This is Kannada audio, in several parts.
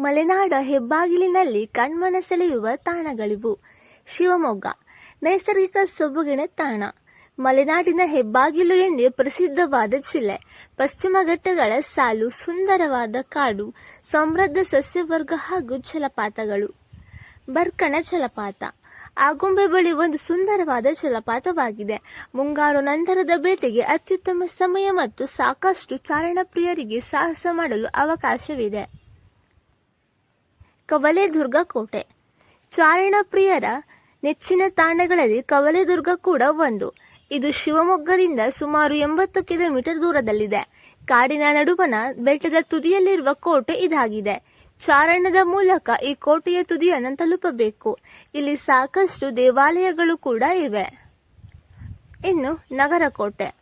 ಮಲೆನಾಡ ಹೆಬ್ಬಾಗಿಲಿನಲ್ಲಿ ಕಣ್ಮನ ಸೆಳೆಯುವ ತಾಣಗಳಿವು. ಶಿವಮೊಗ್ಗ, ನೈಸರ್ಗಿಕ ಸೊಬಗಿನ ತಾಣ. ಮಲೆನಾಡಿನ ಹೆಬ್ಬಾಗಿಲು ಎಂದೇ ಪ್ರಸಿದ್ಧವಾದ ಜಿಲ್ಲೆ ಪಶ್ಚಿಮ ಘಟ್ಟಗಳ ಸಾಲು, ಸುಂದರವಾದ ಕಾಡು, ಸಮೃದ್ಧ ಸಸ್ಯವರ್ಗ ಹಾಗೂ ಜಲಪಾತಗಳು. ಬರ್ಕಣ ಜಲಪಾತ. ಆಗುಂಬೆ ಬಳಿ ಒಂದು ಸುಂದರವಾದ ಜಲಪಾತವಾಗಿದೆ. ಮುಂಗಾರು ನಂತರದ ಬೇಟೆಗೆ ಅತ್ಯುತ್ತಮ ಸಮಯ ಮತ್ತು ಸಾಕಷ್ಟು ಚಾರಣಪ್ರಿಯರಿಗೆ ಸಾಹಸ ಮಾಡಲು ಅವಕಾಶವಿದೆ. ಕವಲೆದುರ್ಗ ಕೋಟೆ ಚಾರಣ ಪ್ರಿಯರ ನೆಚ್ಚಿನ ತಾಣಗಳಲ್ಲಿ ಕವಲೆದುರ್ಗ ಕೂಡ ಒಂದು. ಇದು ಶಿವಮೊಗ್ಗದಿಂದ ಸುಮಾರು ಎಂಬತ್ತು ಕಿಲೋಮೀಟರ್ ದೂರದಲ್ಲಿದೆ. ಕಾಡಿನ ನಡುವಣ ಬೆಟ್ಟದ ತುದಿಯಲ್ಲಿರುವ ಕೋಟೆ ಇದಾಗಿದೆ. ಚಾರಣದ ಮೂಲಕ ಈ ಕೋಟೆಯ ತುದಿಯನ್ನು ತಲುಪಬೇಕು. ಇಲ್ಲಿ ಸಾಕಷ್ಟು ದೇವಾಲಯಗಳು ಕೂಡ ಇವೆ. ಇನ್ನು ನಗರ ಕೋಟೆ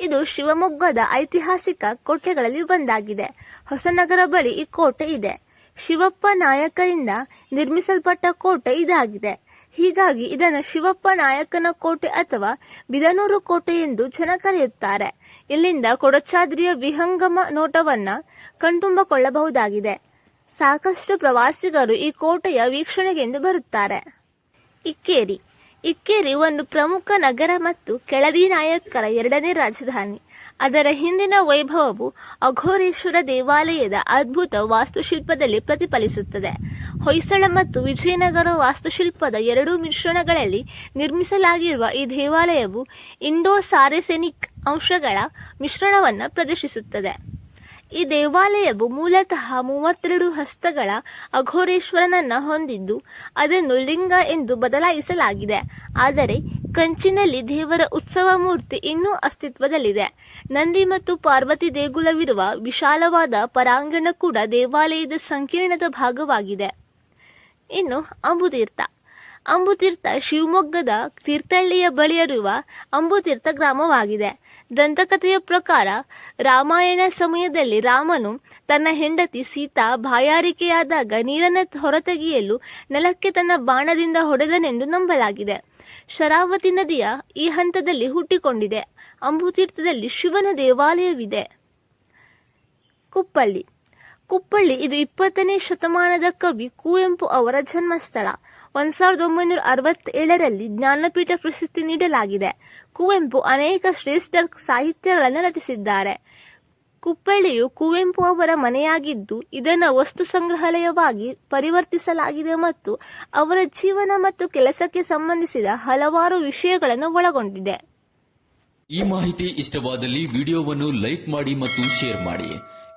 ಇದು ಶಿವಮೊಗ್ಗದ ಐತಿಹಾಸಿಕ ಕೋಟೆಗಳಲ್ಲಿ ಒಂದಾಗಿದೆ. ಹೊಸನಗರ ಬಳಿ ಈ ಕೋಟೆ ಇದೆ. ಶಿವಪ್ಪ ನಾಯಕರಿಂದ ನಿರ್ಮಿಸಲ್ಪಟ್ಟ ಕೋಟೆ ಇದಾಗಿದೆ. ಹೀಗಾಗಿ ಇದನ್ನು ಶಿವಪ್ಪ ನಾಯಕನ ಕೋಟೆ ಅಥವಾ ಬಿದನೂರು ಕೋಟೆ ಎಂದು ಜನ ಕರೆಯುತ್ತಾರೆ. ಇಲ್ಲಿಂದ ಕೊಡಚಾದ್ರಿಯ ವಿಹಂಗಮ ನೋಟವನ್ನ ಕಣ್ತುಂಬಿಕೊಳ್ಳಬಹುದಾಗಿದೆ. ಸಾಕಷ್ಟು ಪ್ರವಾಸಿಗರು ಈ ಕೋಟೆಯ ವೀಕ್ಷಣೆಗೆಂದು ಬರುತ್ತಾರೆ. ಇಕ್ಕೇರಿ. ಇಕ್ಕೇರಿ ಒಂದು ಪ್ರಮುಖ ನಗರ ಮತ್ತು ಕೆಳದಿ ನಾಯಕರ ಎರಡನೇ ರಾಜಧಾನಿ. ಅದರ ಹಿಂದಿನ ವೈಭವವು ಅಘೋರೇಶ್ವರ ದೇವಾಲಯದ ಅದ್ಭುತ ವಾಸ್ತುಶಿಲ್ಪದಲ್ಲಿ ಪ್ರತಿಫಲಿಸುತ್ತದೆ. ಹೊಯ್ಸಳ ಮತ್ತು ವಿಜಯನಗರ ವಾಸ್ತುಶಿಲ್ಪದ ಎರಡೂ ಮಿಶ್ರಣಗಳಲ್ಲಿ ನಿರ್ಮಿಸಲಾಗಿರುವ ಈ ದೇವಾಲಯವು ಇಂಡೋ ಸಾರೆಸೆನಿಕ್ ಅಂಶಗಳ ಮಿಶ್ರಣವನ್ನು ಪ್ರದರ್ಶಿಸುತ್ತದೆ. ಈ ದೇವಾಲಯವು ಮೂಲತಃ ಮೂವತ್ತೆರಡು ಹಸ್ತಗಳ ಅಘೋರೇಶ್ವರನನ್ನು ಹೊಂದಿದ್ದು, ಅದನ್ನು ಲಿಂಗ ಎಂದು ಬದಲಾಯಿಸಲಾಗಿದೆ. ಆದರೆ ಕಂಚಿನಲ್ಲಿ ದೇವರ ಉತ್ಸವ ಮೂರ್ತಿ ಇನ್ನೂ ಅಸ್ತಿತ್ವದಲ್ಲಿದೆ. ನಂದಿ ಮತ್ತು ಪಾರ್ವತಿ ದೇಗುಲವಿರುವ ವಿಶಾಲವಾದ ಪರಾಂಗಣ ಕೂಡ ದೇವಾಲಯದ ಸಂಕೀರ್ಣದ ಭಾಗವಾಗಿದೆ. ಇನ್ನು ಅಂಬುತೀರ್ಥ. ಅಂಬುತೀರ್ಥ ಶಿವಮೊಗ್ಗದ ತೀರ್ಥಹಳ್ಳಿಯ ಬಳಿಯಿರುವ ಅಂಬುತೀರ್ಥ ಗ್ರಾಮವಾಗಿದೆ. ದಂತಕಥೆಯ ಪ್ರಕಾರ ರಾಮಾಯಣ ಸಮಯದಲ್ಲಿ ರಾಮನು ತನ್ನ ಹೆಂಡತಿ ಸೀತಾ ಬಾಯಾರಿಕೆಯಾದಾಗ ನೀರನ್ನು ಹೊರತೆಗೆಯಲು ನೆಲಕ್ಕೆ ತನ್ನ ಬಾಣದಿಂದ ಹೊಡೆದನೆಂದು ನಂಬಲಾಗಿದೆ. ಶರಾವತಿ ನದಿಯ ಈ ಹಂತದಲ್ಲಿ ಹುಟ್ಟಿಕೊಂಡಿದೆ. ಅಂಬುತೀರ್ಥದಲ್ಲಿ ಶಿವನ ದೇವಾಲಯವಿದೆ. ಕುಪ್ಪಳ್ಳಿ. ಕುಪ್ಪಳ್ಳಿ ಇದು ಇಪ್ಪತ್ತನೇ ಶತಮಾನದ ಕವಿ ಕುವೆಂಪು ಅವರ ಜನ್ಮಸ್ಥಳ. ಒಂದು ಸಾವಿರದ ಒಂಬೈನೂರ ಅರವತ್ತೇಳರಲ್ಲಿ ಜ್ಞಾನಪೀಠ ಪ್ರಶಸ್ತಿ ನೀಡಲಾಗಿದೆ. ಕುವೆಂಪು ಅನೇಕ ಶ್ರೇಷ್ಠ ಸಾಹಿತ್ಯಗಳನ್ನು ರಚಿಸಿದ್ದಾರೆ. ಕುಪ್ಪಳ್ಳಿಯು ಕುವೆಂಪು ಅವರ ಮನೆಯಾಗಿದ್ದು, ಇದನ್ನು ವಸ್ತು ಸಂಗ್ರಹಾಲಯವಾಗಿ ಪರಿವರ್ತಿಸಲಾಗಿದೆ ಮತ್ತು ಅವರ ಜೀವನ ಮತ್ತು ಕೆಲಸಕ್ಕೆ ಸಂಬಂಧಿಸಿದ ಹಲವಾರು ವಿಷಯಗಳನ್ನು ಒಳಗೊಂಡಿದೆ. ಈ ಮಾಹಿತಿ ಇಷ್ಟವಾದಲ್ಲಿ ವಿಡಿಯೋವನ್ನು ಲೈಕ್ ಮಾಡಿ ಮತ್ತು ಶೇರ್ ಮಾಡಿ.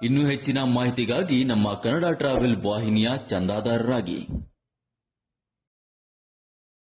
ಇನ್ನೂ ಹೆಚ್ಚಿನ ಮಾಹಿತಿಗಾಗಿ ನಮ್ಮ ಕನ್ನಡ ಟ್ರಾವೆಲ್ ವಾಹಿನಿಯ ಚಂದಾದಾರರಾಗಿ.